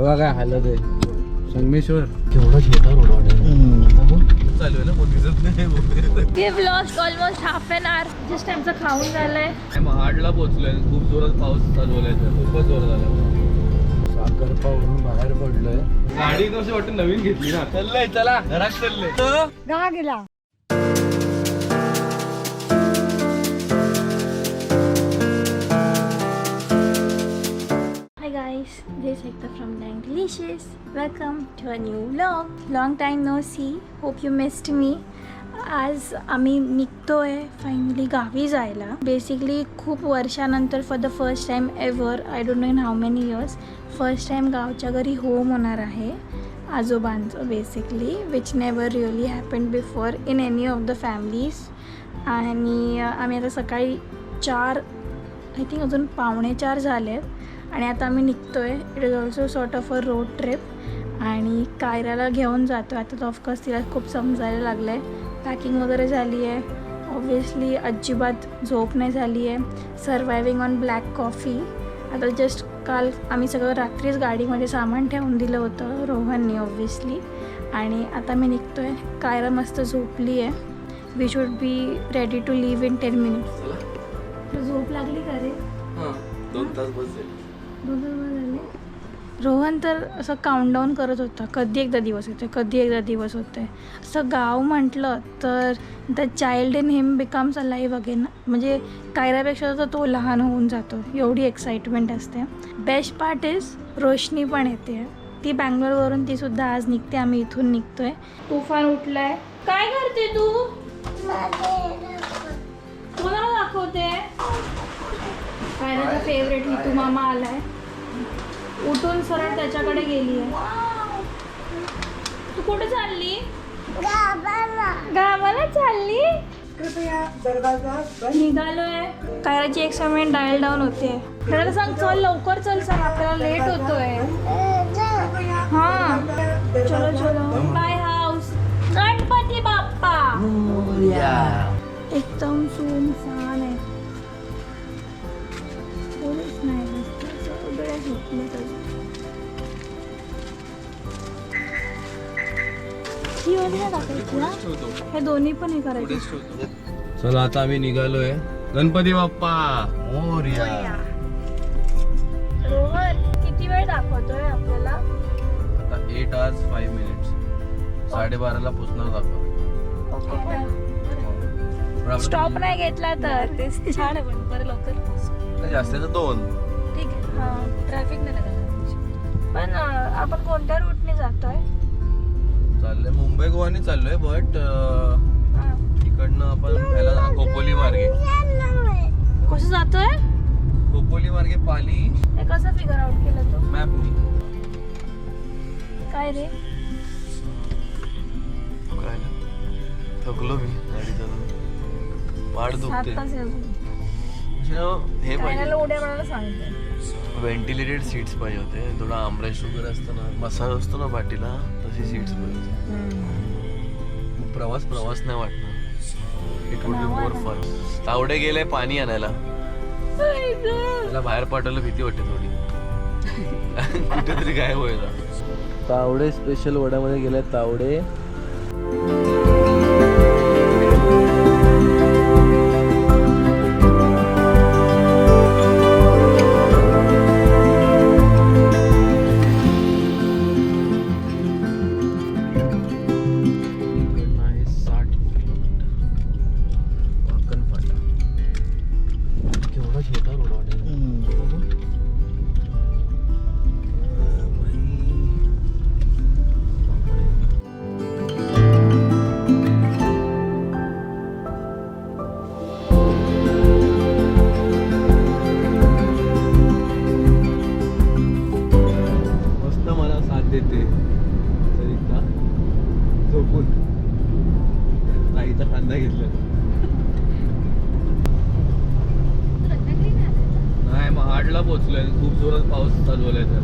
बघा काय हालत आहे. संगमेश्वर. केवढा छोटा रोड चालू आहे ना कोण दिसत नाही lost almost half an hour just आमचं खाऊन झालंय महाडला पोहोचलोय. खूप जोरात पाऊस चालू झालाय. खूपच जोर झाला साखर पाहून बाहेर पडलोय. गाडी कशी वाटतं नवीन घेतली ना. चाललंय चला. घरात चाललंय. गा गेला. Hi guys, this is Ekta from Dang Delicious. Welcome to a new vlog. Long time no see. Hope you missed me. आज आम्ही निघतोय फायनली गावी जायला बेसिकली खूप वर्षानंतर for the first time ever I don't know in how many years first time गावच्या घरी होम होणार आहे आजोबांचं basically which never really happen before in any of the families आणि आम्ही आता सकाळी चार आय थिंक अजून पावणे चार झाले आहेत. आणि आता आम्ही निघतो आहे it is also sort of a road trip आणि कायराला घेऊन जातो आहे आता तर ऑफकोर्स तिला खूप समजायला लागलं आहे पॅकिंग वगैरे झाली आहे ऑब्वियसली अजिबात झोप नाही झाली आहे सर्वायविंग ऑन ब्लॅक कॉफी आता जस्ट काल आम्ही सगळं रात्रीच गाडीमध्ये सामान ठेवून दिलं होतं रोहनने ऑब्वियसली आणि आता मी निघतो आहे कायरा मस्त झोपली आहे we should be ready to leave in ten minutes झोप लागली का रे? दोन तास बसेल. दोन तास बरं झाले? रोहन तर असं काउंटडाऊन करत होता. कधी एकदा दिवस होते कधी एकदा दिवस होते असं गाव म्हटलं तर the child in him becomes alive again म्हणजे कायरापेक्षा तर तो लहान होऊन जातो. एवढी एक्साइटमेंट असते. बेस्ट पार्ट इज रोशनी पण येते. ती बँगलोरवरून ती सुद्धा आज निघते. आम्ही इथून निघतोय. तुफान उठलाय. काय करते तू? कोणाला दाखवते. कायराचा फेवरेट हितू मामा आलाय. उठून सरळ त्याच्याकडे गेली आहे. तू कुठे चालली? गावाला. चालली? निघालोय. कायराची एक मिनिट डायल डाऊन होते. त्याला सांग चल लवकर चल सांग आपल्याला लेट होतोय. हा. चलो चलो. Bye house Ganpati Bappa. एकदम सुनसान ही वाली नाही टाकायची ना हे दोन्ही पण हे करायचे चला आता आम्ही निघालोय. गणपती बाप्पा! मोरया! रोहन किती वेळ दाखवतोय आपल्याला? आता एट आवर्स फाईव्ह मिनिट्स साडेबाराला पोचणार दाखव. स्टॉप नाही घेतला तर. ते छान आहे पण बरं लवकर जास्त दोन. ट्रॅफिक नाही लागत पण आपण कोणत्या रूटने जातोय? चाललंय. मुंबई गोवानी चाललोय बट. इकडनं आपण ह्याला खोपोली मार्गे. कसं जातोय? खोपोली मार्गे पाली. हे कसं फिगर आउट केलं तू? मॅपनी काय रे? थकलो मी गाडी पाठ सात दुखते. हे पाहिजे. उड्या मारायला सांगते व्हेंटिलेटेड सीट्स पाहिजे होते. थोडा आमरेश वगैरे असतं ना मसाज असतो ना पाठीला तशी सीट्स पाहिजे मग प्रवास प्रवास नाही वाटणार. It would be more fun Tawde गेले पाणी आणायला. त्याला बाहेर पाठवलं भीती वाटते थोडी. कुठेतरी काय होईल. तावडे स्पेशल वड्यामध्ये गेले तावडे. कांदा घेतला नाही महाडला पोहोचलोय. खूप जोरात पाऊस चालू झालाय तर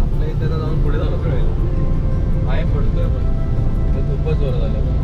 आपल्या इथे जाऊन पुढे जाऊन कळेल आहे पडतोय पण. खूपच जोरात झालं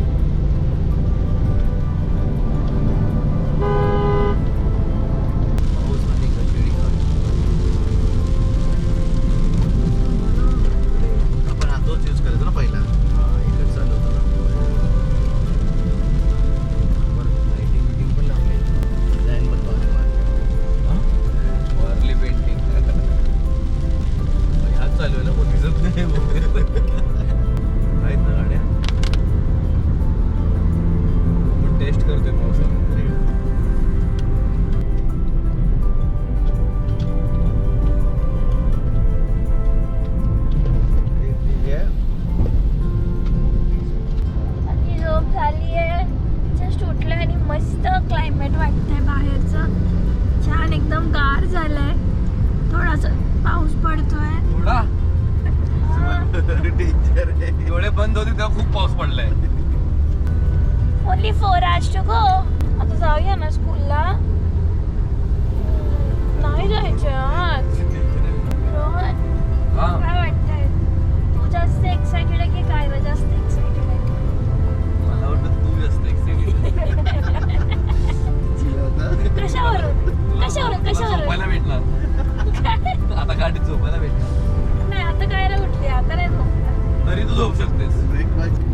झोपू शकतेस.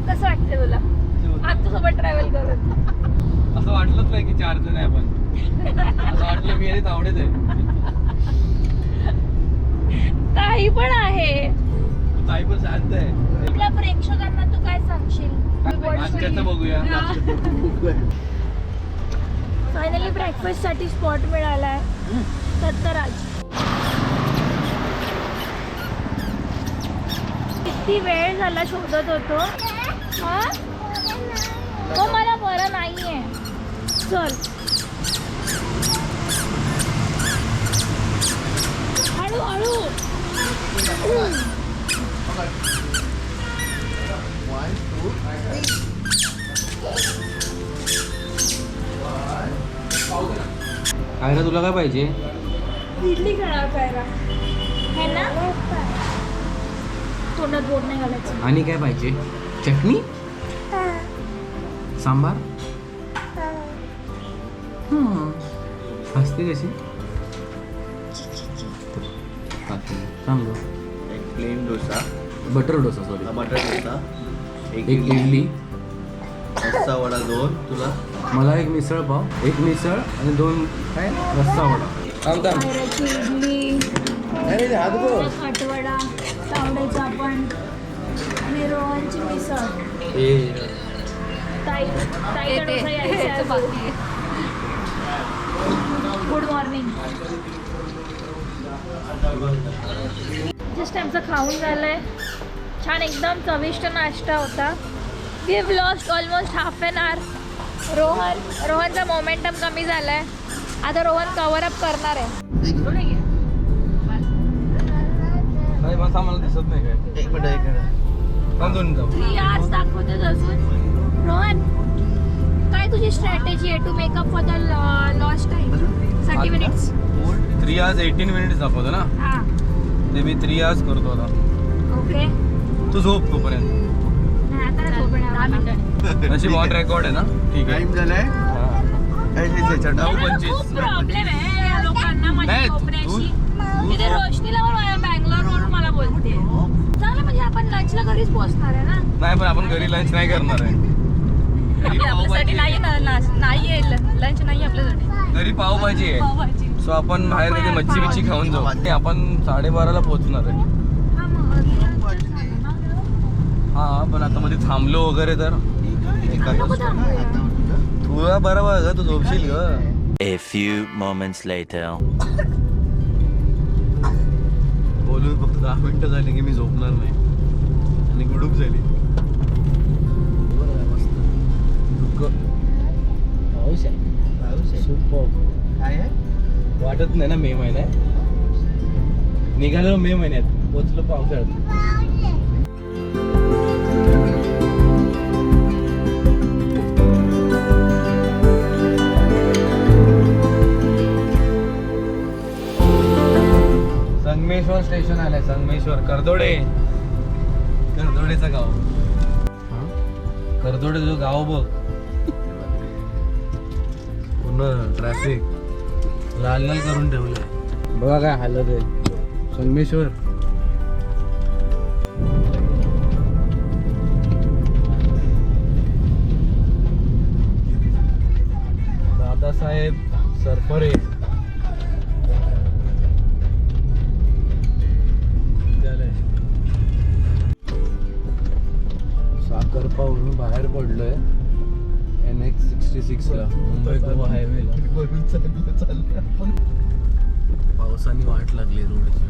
कसं वाटतंय तुला? आता सोबत ट्रॅव्हल करून. असं वाटलंच नाही की चार जण आहे आपण. असं वाटलं मी आणि तावडेच आहे. काही पण आहे. ताई पण शांत आहे. आपल्या प्रेक्षकांना तू काय सांगशील? बघूया. फायनली ब्रेकफास्ट साठी स्पॉट मिळालाय. दत्तराज किती वेळ झाला शोधत होतो? हा? मला बरं नाहीये. चल. हळू हळू. काय ना तुला काय पाहिजे? इडली खा खायला है ना? तोंडात बोट नाही घालायचं. आणि काय पाहिजे? चटणी? सांबार? हसते कशी? सांग एक plain dosa. Butter dosa sorry टमाटर डोसा. एक इडली. रस्सा वडा दोन तुला? मला एक मिसळ पाव. एक मिसळ आणि दोन काय? रस्सा वडा. थांब थांब इडली. नाही हात बघ तावड्याचा आपण. आणि रोहनची मिसळ. ताई डोसा यायचा अजून. गुड मॉर्निंग जस्ट आमचं खाऊन झालंय. छान एकदम चविष्ट नाश्ता होता. We have lost almost half an hour Rohan रोहनचा momentum कमी झालाय. आता रोहन कवर अप करणार आहे. मला मला दिसत नाही काय. एक मिनिट एक मिनिट. दोन जाऊ. थ्री आवर्स दाखवतेच अजून. रोहन काय तुझी स्ट्रॅटेजी आहे? To make up for the lost time thirty minutes three hours eighteen minutes दाखवतो ना? हां. ते मी थ्री आवर्स करतो आता. ओके तू झोप तोपर्यंत. नाही आता नाही झोपणार दहा मिनिटं नशीब ऑन रेकॉर्ड आहे. ना? ठीक आहे. टाइम झालाय. हा. पंचवीस. प्रॉब्लेम आहे. या लोकांना माझ्या नाही, तू- झोपण्याची तू- इथे रोशनीला पण बँगलोरवरून मला बोलते चांगलं म्हणजे आपण आहे ना? नाही पण आपण घरी लंच नाही करणार आहे. घरी पावभाजी आहे. नाही लंच नाही आपल्यासाठी. घरी पावभाजी आहे. पावभाजी. सो आपण बाहेर कधी मच्छी बिच्छी खाऊन जाऊ. आणि आपण साडेबाराला पोहोचणार आहे. हा मग हा पण आता मध्ये थांबलो वगैरे तर. तुला बरोबर ग तू झोपशील ग. A few moments later. बोलून फक्त दहा मिनिटं झाली की मी झोपणार नाही. आणि गुडूप झाली. पाऊस आहे. पाऊस आहे. Superb. काय आहे? वाटत नाही ना मे महिन्यात निघालो मे महिन्यात. पोचलो पावसाळ्यात. संगमेश्वर स्टेशन आलंय. संगमेश्वर करदोडे. करदोडेचं गाव. करदोडे जो गाव बघ. पूर्ण ट्रॅफिक लाल लाल करून ठेवलंय. बघा काय हालत आहे. संगमेश्वर. दादासाहेब सरपरे सिक्स्टी सिक्सला मुंबई गोवा हायवेला पावसाने वाट लागली रोडची.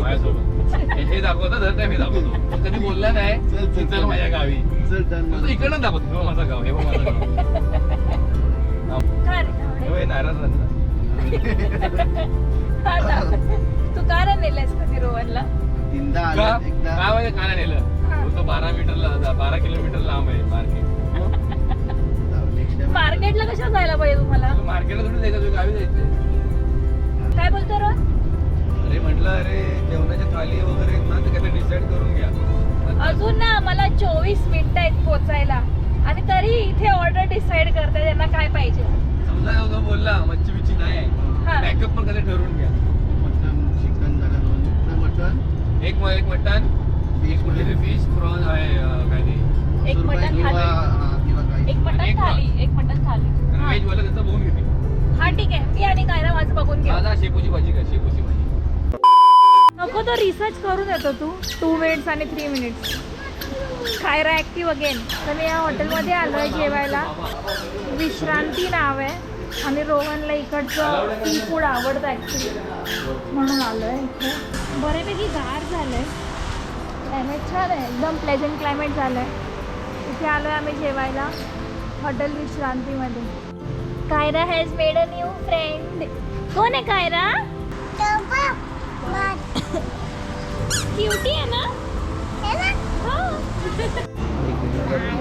माझ्यासोबत. हे- हे दाखवतो ते मी दाखवतो. कधी बोलला नाही चल, माझ्या गावी. चल तो इकडनं दाखवतो. हे माझं गाव हे बघ माझं गाव. हे नाराज हा. तू का नेलंयस कधी रोहनला? तीनदा का? माहिती का नेलं? तो बारा मीटरला बारा किलोमीटर लांब आहे मार्केट. मार्केटला कशा जायला पाहिजे तुम्हाला? मार्केटला थोडी जायचं? गावी जायचंय काय बोलतो रोहन? अरे म्हटलं अरे जेवणाच्या थाली वगैरे ना ते काय डिसाईड करून घ्या. अजून ना आम्हाला चोवीस मिनिटं आहेत पोचायला. आणि तरी इथे ऑर्डर डिसाईड करते त्यांना काय पाहिजे. समजा एवढा बोलला मच्छी बिच्छी नाही हा. आहे बॅकअप पण कधी ठरवून घ्या. मटन चिकन झालं दोन. नाही, मटन एक मटन कुठली तरी फिश प्रॉन आहे काय ते एक थाली. हा, काही. एक एक थाली एक मटण थाली. व्हेज वाला त्याचा बघून घेते. हा ठीक आहे. मी आणि कायरा माझं बघून घ्या माझा शेपूची भाजी का? शेपूची भाजी. नको तो रिसर्च करून येतो तू. टू मिनिट्स आणि three minutes Kyra active again तर मी या हॉटेलमध्ये आलो आहे जेवायला. विश्रांती नाव आहे. आणि रोहनला इकडचं सी फूड आवडतं ॲक्च्युली म्हणून आलो आहे इथे. बऱ्यापैकी गार झालं आहे क्लायमेट छान आहे एकदम प्लेझंट क्लायमेट झालं आहे इथे आलो आहे आम्ही जेवायला. Hotel विश्रांतीमध्ये. Kyra has made a new friend कोण आहे कायरा? क्यूटी आहे ना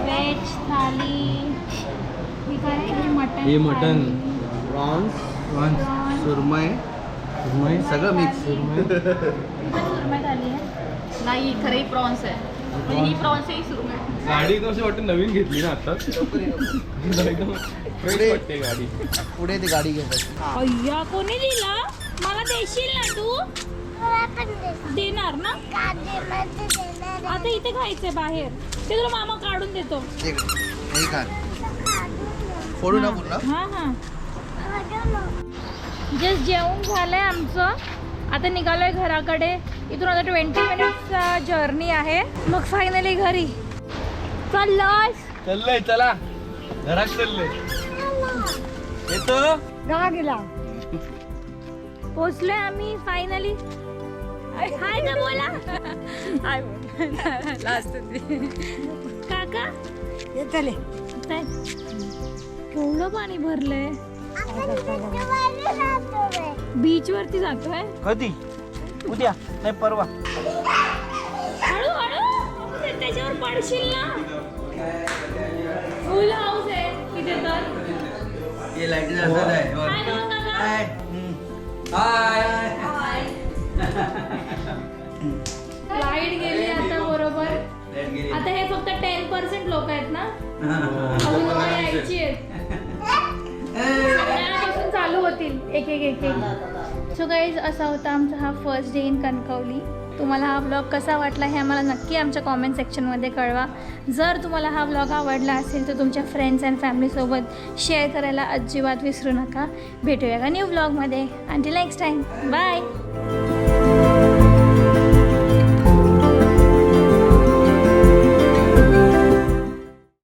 वेज थाली ही? मटन हे. थाली. Prawns prawns. सुरमई सगळं मिक्स सुरमई थाली आहे नाही खरंही प्रॉन्स आहे. ही प्रॉन्स आहे ही सुरमई. गाडी अशी वाटते? नवीन घेतली ना आता. वाटते गाडी. पुढे ती गाडी घेतात अय्या कोणी दिला? मला देशील ना तू? देणार ना? आता इथे खायचंय बाहेर. ते तुला मामा काढून देतो. हे फोडू ना? हा हा. जस्ट जेवण झालंय आमचं. आता निघालोय घराकडे. इथून आता ट्वेंटी मिनिट्स जर्नी आहे. मग फायनली घरी. चाललोय. चाललंय चला. घरात चाललंय. येतो? गेला पोचलोय आम्ही फायनली हाय ना बोला. हाय लास्ट काका? चले. केवढं पाणी भरलंय? बीच वरती जातोय? कधी? उद्या. नाही परवा. हळू हळू. ते त्याच्यावर पडशील ना. फुल हाऊस आहे तिथे तर. हाय काका. लाइट गेली आता बरोबर. आता हे फक्त टेन पर्सेंट लोक आहेत ना? अजून यायची आहेत. चालू होतील. एक एक एक एक. सो गाईज असा होता आमचा हा फर्स्ट डे इन कणकवली तुम्हाला हा ब्लॉग कसा वाटला हे आम्हाला नक्की आमच्या कॉमेंट सेक्शनमध्ये कळवा. जर तुम्हाला हा ब्लॉग आवडला असेल तर तुमच्या फ्रेंड्स अँड फॅमिलीसोबत शेअर करायला अजिबात विसरू नका. भेटूया का न्यू ब्लॉगमध्ये अंटिल नेक्स्ट टाईम बाय